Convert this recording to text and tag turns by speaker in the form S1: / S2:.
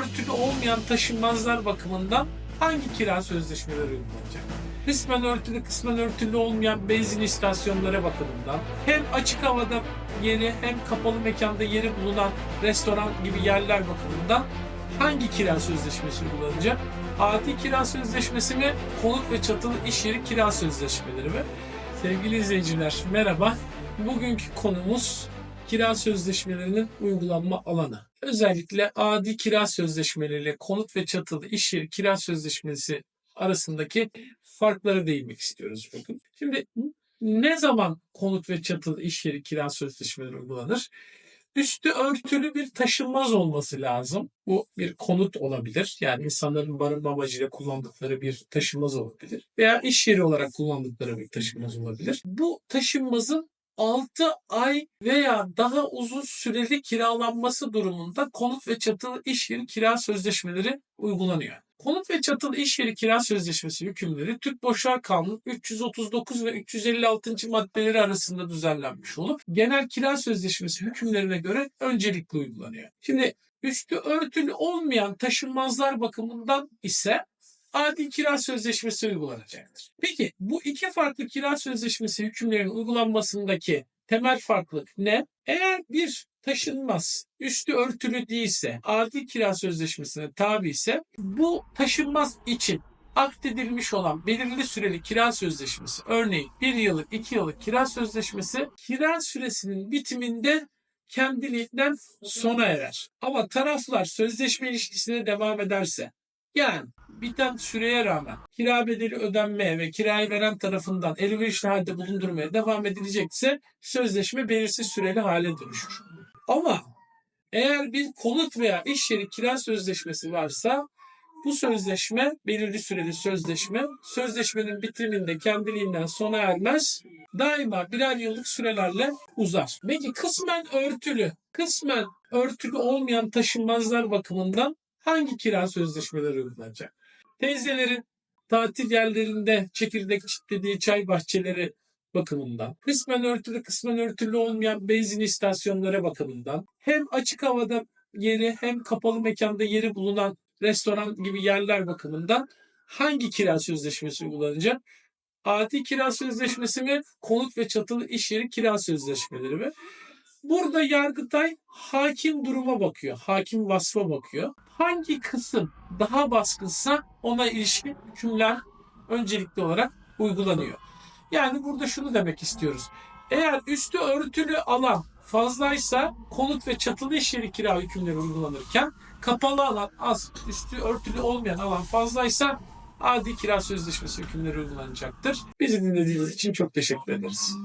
S1: örtülü olmayan taşınmazlar bakımından hangi kira sözleşmeleri uygulanacak? Kısmen örtülü, kısmen örtülü olmayan benzin istasyonları bakımından hem açık havada yeri hem kapalı mekanda yeri bulunan restoran gibi yerler bakımından hangi kira sözleşmesi uygulanacak? Adi kira sözleşmesi mi, konut ve çatılı iş yeri kira sözleşmeleri mi? Sevgili izleyiciler merhaba. Bugünkü konumuz kira sözleşmelerinin uygulanma alanı. Özellikle adi kira sözleşmeleriyle konut ve çatılı iş yeri kira sözleşmesi arasındaki farklara değinmek istiyoruz bugün. Şimdi ne zaman konut ve çatılı iş yeri kira sözleşmeleri uygulanır? Üstü örtülü bir taşınmaz olması lazım. Bu bir konut olabilir. Yani insanların barınma amacıyla kullandıkları bir taşınmaz olabilir. Veya iş yeri olarak kullandıkları bir taşınmaz olabilir. Bu taşınmazın 6 ay veya daha uzun süreli kiralanması durumunda konut ve çatılı iş yeri kira sözleşmeleri uygulanıyor. Konut ve çatılı iş yeri kira sözleşmesi hükümleri Türk Boşlar Kanunu 339 ve 356. maddeleri arasında düzenlenmiş olup genel kira sözleşmesi hükümlerine göre öncelikli uygulanıyor. Şimdi üstü örtülü olmayan taşınmazlar bakımından ise adil kira sözleşmesi uygulanacaktır. Peki bu iki farklı kira sözleşmesi hükümlerinin uygulanmasındaki temel farklılık ne? Eğer bir taşınmaz üstü örtülü değilse, adil kira sözleşmesine tabi ise bu taşınmaz için akdedilmiş olan belirli süreli kira sözleşmesi, örneğin bir yıllık, iki yıllık kira sözleşmesi kira süresinin bitiminde kendiliğinden sona erer. Ama taraflar sözleşme ilişkisine devam ederse, yani biten süreye rağmen kira bedeli ödenmeye ve kirayı veren tarafından elverişli halde bulundurmaya devam edilecekse sözleşme belirsiz süreli hale dönüşür. Ama eğer bir konut veya iş yeri kira sözleşmesi varsa bu sözleşme belirli süreli sözleşme sözleşmenin bitiminde kendiliğinden sona ermez daima birer yıllık sürelerle uzar. Peki kısmen örtülü, kısmen örtülü olmayan taşınmazlar bakımından hangi kira sözleşmeleri uygulanacak? Teyzelerin tatil yerlerinde çekirdek çitlediği çay bahçeleri bakımından, kısmen örtülü kısmen örtülü olmayan benzin istasyonları bakımından, hem açık havada yeri hem kapalı mekanda yeri bulunan restoran gibi yerler bakımından hangi kira sözleşmesi uygulanacak? Adi kira sözleşmesi mi, konut ve çatılı iş yeri kira sözleşmeleri mi? Burada Yargıtay hakim duruma bakıyor, hakim vasfa bakıyor. Hangi kısım daha baskınsa ona ilişkin hükümler öncelikli olarak uygulanıyor. Yani burada şunu demek istiyoruz. Eğer üstü örtülü alan fazlaysa konut ve çatılı iş yeri kira hükümleri uygulanırken kapalı alan az, üstü örtülü olmayan alan fazlaysa adi kira sözleşmesi hükümleri uygulanacaktır. Bizi dinlediğiniz için çok teşekkür ederiz.